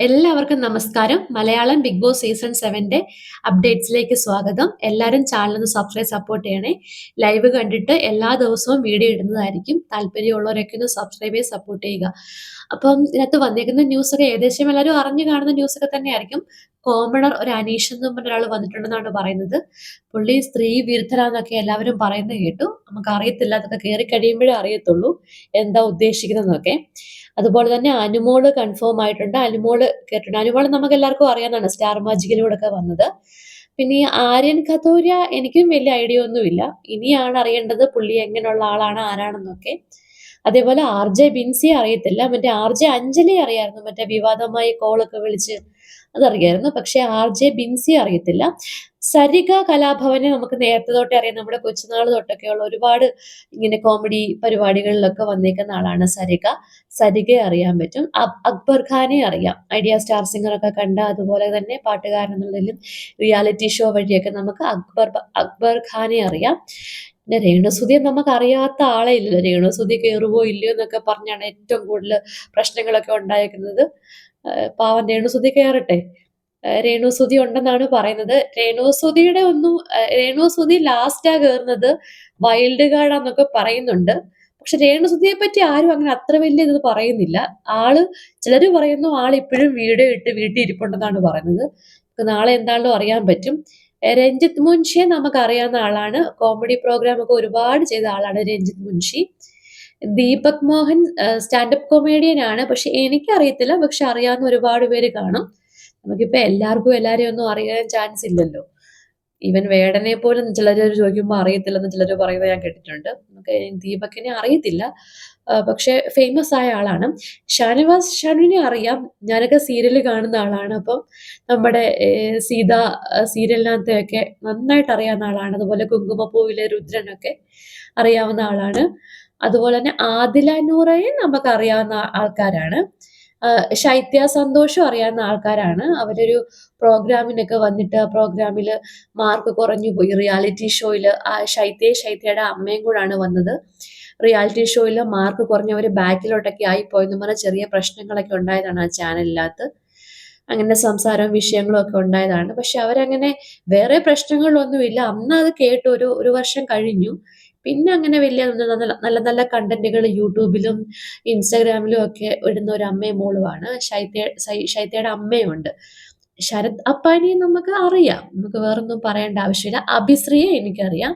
എല്ലാവർക്കും നമസ്കാരം. Malayalam big boss season സെവന്റെ അപ്ഡേറ്റ്സിലേക്ക് സ്വാഗതം. എല്ലാവരും ചാനലൊന്ന് സബ്സ്ക്രൈബ് സപ്പോർട്ട് ചെയ്യണേ. ലൈവ് കണ്ടിട്ട് എല്ലാ ദിവസവും വീഡിയോ ഇടുന്നതായിരിക്കും. താല്പര്യമുള്ളവരൊക്കെ ഒന്ന് സബ്സ്ക്രൈബ് ചെയ്ത് സപ്പോർട്ട് ചെയ്യുക. അപ്പം ഇതിനകത്ത് വന്നേക്കുന്ന ന്യൂസൊക്കെ ഏകദേശം എല്ലാവരും അറിഞ്ഞു കാണുന്ന ന്യൂസൊക്കെ തന്നെയായിരിക്കും. കോമണർ ഒരു അനീഷ് എന്ന് പറഞ്ഞ ഒരാൾ വന്നിട്ടുണ്ടെന്നാണ് പറയുന്നത്. പുള്ളി സ്ത്രീ വിരുദ്ധരാന്നൊക്കെ എല്ലാവരും പറയുന്നത് കേട്ടു. നമുക്ക് അറിയത്തില്ല അതൊക്കെ കയറി കഴിയുമ്പോഴേ അറിയത്തുള്ളൂ എന്താ ഉദ്ദേശിക്കുന്നതെന്നൊക്കെ. അതുപോലെ തന്നെ അനുമോൾ കൺഫേം ആയിട്ടുണ്ട്. അനുമോൾ കേട്ടിട്ടുണ്ട്. അനുമോൾ നമുക്ക് എല്ലാവർക്കും അറിയാവുന്നതാണ് സ്റ്റാർ മാജിക്കിലൂടെ ഒക്കെ വന്നത്. പിന്നെ ഈ ആര്യൻ കതോര എനിക്കും വലിയ ഐഡിയ ഒന്നുമില്ല. ഇനിയാണ് അറിയേണ്ടത് പുള്ളി എങ്ങനെയുള്ള ആളാണ് ആരാണെന്നൊക്കെ. അതേപോലെ ആർ ജെ ബിൻസിയെ അറിയത്തില്ല. മറ്റേ ആർ ജെ അഞ്ജലി അറിയായിരുന്നു. മറ്റേ വിവാദമായി കോളൊക്കെ വിളിച്ച് അതറിയായിരുന്നു. പക്ഷെ ആർ ജെ ബിൻസി അറിയത്തില്ല. സരിക കലാഭവനെ നമുക്ക് നേരത്തെ തൊട്ടേ അറിയാം. നമ്മുടെ കൊച്ചുനാൾ തൊട്ടൊക്കെയുള്ള ഒരുപാട് ഇങ്ങനെ കോമഡി പരിപാടികളിലൊക്കെ വന്നേക്കുന്ന ആളാണ് സരിക സരികയെ അറിയാൻ പറ്റും. അക്ബർ ഖാനെ അറിയാം. ഐഡിയ സ്റ്റാർ സിംഗർ ഒക്കെ കണ്ട അതുപോലെ തന്നെ പാട്ടുകാരൻ എന്നുള്ളതിലും റിയാലിറ്റി ഷോ വഴിയൊക്കെ നമുക്ക് അക്ബർ അക്ബർ ഖാനെ അറിയാം. പിന്നെ രേണുസുതിയെ നമുക്ക് അറിയാത്ത ആളെ ഇല്ല. രേണുസുതി കയറുവോ ഇല്ലയോ എന്നൊക്കെ പറഞ്ഞാണ് ഏറ്റവും കൂടുതൽ പ്രശ്നങ്ങളൊക്കെ ഉണ്ടായിരിക്കുന്നത് പാവം രേണുസുതി കയറട്ടെ രേണുസുതി ഉണ്ടെന്നാണ് പറയുന്നത്. രേണുസുതിയുടെ ഒന്നും രേണുസുതി ലാസ്റ്റാ കയറുന്നത് വൈൽഡ് കാർഡാന്നൊക്കെ പറയുന്നുണ്ട്. പക്ഷെ രേണുസുതിയെ പറ്റി ആരും അങ്ങനെ അത്ര വലിയ ഇത് പറയുന്നില്ല. ആൾ ചിലർ പറയുന്നു ആൾ ഇപ്പോഴും വീഡിയോ ഇട്ട് വീട്ടിൽ ഇരിപ്പുണ്ടെന്നാണ് പറയുന്നത് നാളെ എന്താണല്ലോ അറിയാൻ പറ്റും. രഞ്ജിത്ത് മുൻഷിയെ നമുക്ക് അറിയാവുന്ന ആളാണ്. കോമഡി പ്രോഗ്രാം ഒക്കെ ഒരുപാട് ചെയ്ത ആളാണ് രഞ്ജിത്ത് മുൻഷി. ദീപക് മോഹൻ സ്റ്റാൻഡപ്പ് കൊമേഡിയൻ ആണ്. പക്ഷെ എനിക്കറിയത്തില്ല. പക്ഷെ അറിയാവുന്ന ഒരുപാട് പേര് കാണും. നമുക്കിപ്പോ എല്ലാവർക്കും എല്ലാരെയും ഒന്നും അറിയാൻ ചാൻസ് ഇല്ലല്ലോ. ഈവൻ വേടനെ പോലും ചിലർ ചോദിക്കുമ്പോൾ അറിയത്തില്ലെന്ന് ചിലർ പറയുന്നത് ഞാൻ കേട്ടിട്ടുണ്ട്. നമുക്ക് ദീപക്കിനെ അറിയത്തില്ല. പക്ഷെ ഫേമസ് ആയ ആളാണ്. ഷാനവാസ് ഷാനുവിനെ അറിയാം. ഞാനൊക്കെ സീരിയൽ കാണുന്ന ആളാണ്. അപ്പം നമ്മുടെ സീത സീരിയലിനകത്തെയൊക്കെ നന്നായിട്ട് അറിയാവുന്ന ആളാണ്. അതുപോലെ കുങ്കുമപ്പൂവിലെ രുദ്രനൊക്കെ അറിയാവുന്ന ആളാണ്. അതുപോലെ തന്നെ ആദില നൂറയും നമുക്ക് അറിയാവുന്ന ആൾക്കാരാണ്. ശൈത്യ സന്തോഷം അറിയാവുന്ന ആൾക്കാരാണ്. അവരൊരു പ്രോഗ്രാമിനൊക്കെ വന്നിട്ട് ആ പ്രോഗ്രാമിൽ മാർക്ക് കുറഞ്ഞു പോയി. റിയാലിറ്റി ഷോയിൽ ആ ശൈത്യ ശൈത്യയുടെ അമ്മയും കൂടാണ് വന്നത്. റിയാലിറ്റി ഷോയിൽ മാർക്ക് കുറഞ്ഞവർ ബാക്കിലോട്ടൊക്കെ ആയിപ്പോയെന്ന് പറഞ്ഞ ചെറിയ പ്രശ്നങ്ങളൊക്കെ ഉണ്ടായതാണ് ആ ചാനലിനകത്ത്. അങ്ങനെ സംസാരവും വിഷയങ്ങളും ഒക്കെ ഉണ്ടായതാണ്. പക്ഷെ അവരങ്ങനെ വേറെ പ്രശ്നങ്ങളൊന്നുമില്ല. അന്ന് അത് കേട്ട്. ഒരു ഒരു വർഷം കഴിഞ്ഞു. പിന്നെ അങ്ങനെ വലിയ നല്ല നല്ല കണ്ടന്റുകൾ യൂട്യൂബിലും ഇൻസ്റ്റാഗ്രാമിലും ഒക്കെ ഇടുന്ന ഒരു അമ്മയും മോളുമാണ് ശൈത്യ ശൈത്യയുടെ അമ്മയുണ്ട് ശരത് അപ്പാനിയെ നമുക്ക് അറിയാം. നമുക്ക് വേറൊന്നും പറയേണ്ട ആവശ്യമില്ല. അഭിശ്രീയെ എനിക്കറിയാം.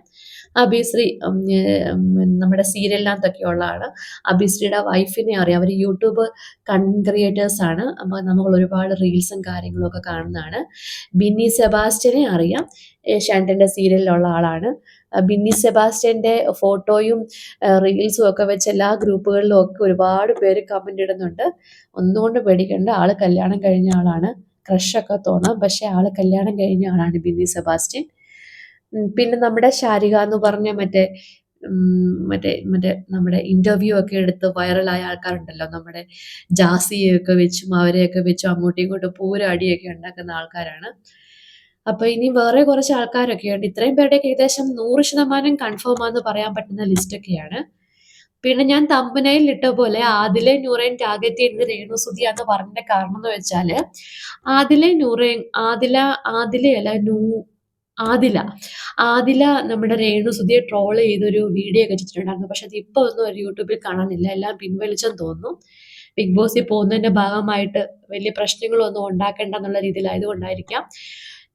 അഭിശ്രീ നമ്മുടെ സീരിയലിനകത്തൊക്കെ ഉള്ളതാണ്. അഭിശ്രീയുടെ വൈഫിനെ അറിയാം. അവർ യൂട്യൂബ് കൺ ക്രിയേറ്റേഴ്സ് ആണ്. അപ്പോൾ നമ്മൾ ഒരുപാട് റീൽസും കാര്യങ്ങളും ഒക്കെ കാണുന്നതാണ്. ബിന്നി സെബാസ്റ്റ്യനെ അറിയാം. ഏഷ്യാനെറ്റിന്റെ സീരിയലിലുള്ള ആളാണ്. ബിന്നി സെബാസ്റ്റ്യന്റെ ഫോട്ടോയും റീൽസും ഒക്കെ വെച്ച് എല്ലാ ഗ്രൂപ്പുകളിലും ഒക്കെ ഒരുപാട് പേര് കമന്റ് ഇടുന്നുണ്ട്. ഒന്നുകൊണ്ട് പേടിക്കേണ്ട ആൾ കല്യാണം കഴിഞ്ഞ ആളാണ്. ക്രഷൊക്കെ തോന്നാം പക്ഷേ ആൾ കല്യാണം കഴിഞ്ഞ ആളാണ് ബിന്നി സെബാസ്റ്റ്യൻ. പിന്നെ നമ്മുടെ ശാരിക എന്ന് പറഞ്ഞ മറ്റേ മറ്റേ മറ്റേ നമ്മുടെ ഇന്റർവ്യൂ ഒക്കെ എടുത്ത് വൈറലായ ആൾക്കാരുണ്ടല്ലോ. നമ്മുടെ ജാസിയൊക്കെ വെച്ചും അവരെയൊക്കെ വെച്ചും അങ്ങോട്ടും ഇങ്ങോട്ടും പൂരടിയൊക്കെ ഉണ്ടാക്കുന്ന ആൾക്കാരാണ്. അപ്പൊ ഇനി വേറെ കുറച്ച് ആൾക്കാരൊക്കെ ഉണ്ട്. ഇത്രയും പേരുടെയൊക്കെ ഏകദേശം നൂറ് ശതമാനം കൺഫേം ആണെന്ന് പറയാൻ പറ്റുന്ന ലിസ്റ്റ് ഒക്കെയാണ്. പിന്നെ ഞാൻ തമ്പനയിൽ ഇട്ട പോലെ ആദിലെ നൂറേൻ ടാർഗറ്റ് ചെയ്യുന്നത് രേണുസുതിയാന്ന് പറഞ്ഞ കാരണം എന്ന് വെച്ചാൽ ആദിലെ നൂറേൻ ആദില ആദിലയല്ല നൂ ആദില. ആദില നമ്മുടെ രേണു രേണുസുതിയെ ട്രോൾ ചെയ്തൊരു വീഡിയോ ഒക്കെ വെച്ചിട്ടുണ്ടായിരുന്നു പക്ഷെ അത് ഇപ്പൊ ഒന്നും ഒരു യൂട്യൂബിൽ കാണാനില്ല. എല്ലാം പിൻവലിച്ചെന്ന് തോന്നുന്നു. ബിഗ് ബോസിൽ പോകുന്നതിന്റെ ഭാഗമായിട്ട് വലിയ പ്രശ്നങ്ങളൊന്നും ഉണ്ടാക്കേണ്ട എന്നുള്ള രീതിയിലായതുകൊണ്ടായിരിക്കാം.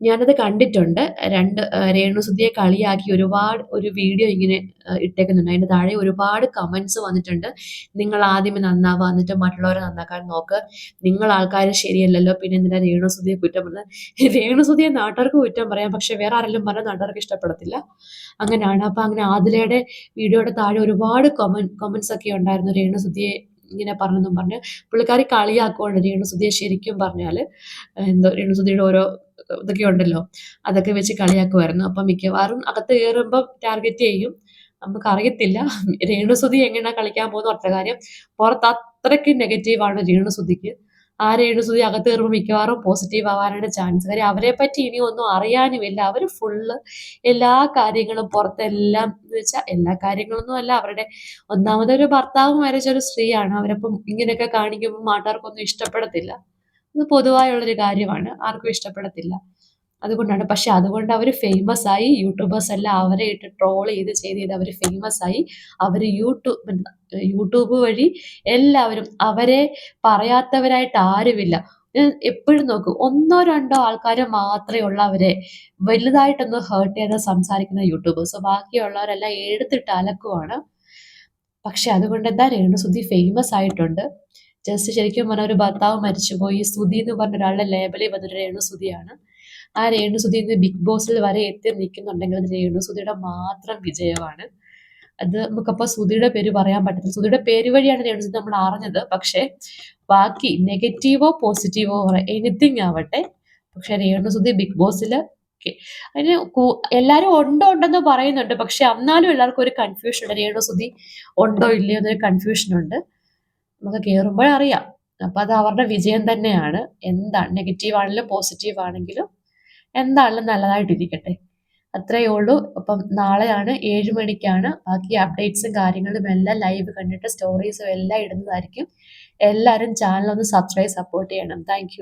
ഞാനത് കണ്ടിട്ടുണ്ട്. രണ്ട് രേണുസുതിയെ കളിയാക്കി ഒരുപാട് ഒരു വീഡിയോ ഇങ്ങനെ ഇട്ടേക്കുന്നുണ്ട്. അതിന്റെ താഴെ ഒരുപാട് കമൻസ് വന്നിട്ടുണ്ട്. നിങ്ങൾ ആദ്യമേ നന്നാവുക എന്നിട്ട് മറ്റുള്ളവരെ നന്നാക്കാൻ നോക്ക്. നിങ്ങൾ ആൾക്കാർ ശരിയല്ലല്ലോ. പിന്നെ എന്തിനാ രേണുസുതിയെ കുറ്റം പറഞ്ഞത് രേണുസുതിയെ നാട്ടുകാർക്ക് കുറ്റം പറയാം. പക്ഷെ വേറെ ആരെങ്കിലും പറഞ്ഞാൽ നാട്ടുകാർക്ക് ഇഷ്ടപ്പെടത്തില്ല. അങ്ങനെയാണ്. അപ്പം അങ്ങനെ ആദിലയുടെ വീഡിയോയുടെ താഴെ ഒരുപാട് കൊമൻ കൊമൻസ് ഒക്കെ ഉണ്ടായിരുന്നു രേണുസുതിയെ ഇങ്ങനെ പറഞ്ഞെന്നും പറഞ്ഞ്. പുള്ളിക്കാരി കളിയാക്കുവാണ് രേണുസുതിയെ ശരിക്കും പറഞ്ഞാൽ എന്തോ രേണുസുതിയുടെ ഓരോ ഇതൊക്കെ ഉണ്ടല്ലോ. അതൊക്കെ വെച്ച് കളിയാക്കുമായിരുന്നു അപ്പം മിക്കവാറും അകത്ത് കയറുമ്പോൾ ടാർഗറ്റ് ചെയ്യും. നമുക്ക് അറിയത്തില്ല. രേണുസുതി എങ്ങനെയാണ് കളിക്കാൻ പോകുന്ന ഒറ്റ കാര്യം. പുറത്ത് അത്രയ്ക്ക് നെഗറ്റീവാണ് രേണുസുതിക്ക് ആ രേണുസുതി അകത്ത് കയറുമ്പോൾ മിക്കവാറും പോസിറ്റീവ് ആവാനാണ് ചാൻസ് കാര്യം അവരെ പറ്റി ഇനി ഒന്നും അറിയാനുമില്ല. അവർ ഫുള്ള് എല്ലാ കാര്യങ്ങളും പുറത്തെല്ലാം എന്ന് വെച്ചാൽ എല്ലാ കാര്യങ്ങളൊന്നും അല്ല. അവരുടെ ഒന്നാമതൊരു ഭർത്താവ് മരിച്ച ഒരു സ്ത്രീയാണ്. അവരപ്പം ഇങ്ങനെയൊക്കെ കാണിക്കുമ്പോൾ നാട്ടുകാർക്കൊന്നും ഇഷ്ടപ്പെടത്തില്ല. അത് പൊതുവായുള്ളൊരു കാര്യമാണ്. ആർക്കും ഇഷ്ടപ്പെടത്തില്ല. അതുകൊണ്ടാണ്. പക്ഷെ അതുകൊണ്ട് അവർ ഫേമസ് ആയി യൂട്യൂബേഴ്സ് എല്ലാം അവരെ ഇട്ട് ട്രോൾ ചെയ്ത് ചെയ്ത് ചെയ്ത് അവർ ഫേമസ് ആയി. അവർ യൂട്യൂബ് യൂട്യൂബ് വഴി എല്ലാവരും അവരെ പറയാത്തവരായിട്ട് ആരുമില്ല. എപ്പോഴും നോക്കും ഒന്നോ രണ്ടോ ആൾക്കാർ മാത്രമേ ഉള്ളവരെ വലുതായിട്ടൊന്ന് ഹേർട്ട് ചെയ്ത് സംസാരിക്കുന്ന യൂട്യൂബേഴ്സ് ബാക്കിയുള്ളവരെല്ലാം എടുത്തിട്ട് അലക്കുവാണ്. പക്ഷെ അതുകൊണ്ട് എന്താ രേണുസുതി ഫേമസ് ആയിട്ടുണ്ട്. ജസ്റ്റ് ശരിക്കും പറഞ്ഞ ഒരു ഭർത്താവ് മരിച്ചുപോയി. സുധി എന്ന് പറഞ്ഞ ഒരാളുടെ ലേബലിൽ വന്നൊരു രേണുസുതിയാണ് ആ രേണുസുതി ഇന്ന് ബിഗ് ബോസിൽ വരെ എത്തി നിൽക്കുന്നുണ്ടെങ്കിൽ അത് രേണുസുതിയുടെ മാത്രം വിജയമാണ്. അത് നമുക്കപ്പോൾ സുധിയുടെ പേര് പറയാൻ പറ്റത്തില്ല. സുധിയുടെ പേര് വഴിയാണ് രേണുസുതി നമ്മൾ അറിഞ്ഞത്. പക്ഷേ ബാക്കി നെഗറ്റീവോ പോസിറ്റീവോ എനിത്തിങ് ആവട്ടെ. പക്ഷെ രേണുസുതി ബിഗ് ബോസിൽ അതിന് എല്ലാവരും ഉണ്ടോ ഉണ്ടെന്ന് പറയുന്നുണ്ട്. പക്ഷെ എന്നാലും എല്ലാവർക്കും ഒരു കൺഫ്യൂഷൻ ഉണ്ട്. രേണുസുതി ഉണ്ടോ ഇല്ലയോ എന്നൊരു കൺഫ്യൂഷൻ ഉണ്ട്. നമുക്ക് കയറുമ്പോഴറിയാം അപ്പം അത് അവരുടെ വിജയം തന്നെയാണ്. എന്താണ്? നെഗറ്റീവ് ആണെങ്കിലും പോസിറ്റീവ് ആണെങ്കിലും എന്താണെങ്കിലും നല്ലതായിട്ടിരിക്കട്ടെ. അത്രയേ ഉള്ളൂ. അപ്പം നാളെയാണ് ഏഴ് മണിക്കാണ്. ബാക്കി അപ്ഡേറ്റ്സും കാര്യങ്ങളും എല്ലാം ലൈവ് കണ്ടിട്ട് സ്റ്റോറീസും എല്ലാം ഇടുന്നതായിരിക്കും. എല്ലാവരും ചാനൽ ഒന്ന് സബ്സ്ക്രൈബ് സപ്പോർട്ട് ചെയ്യണം. താങ്ക്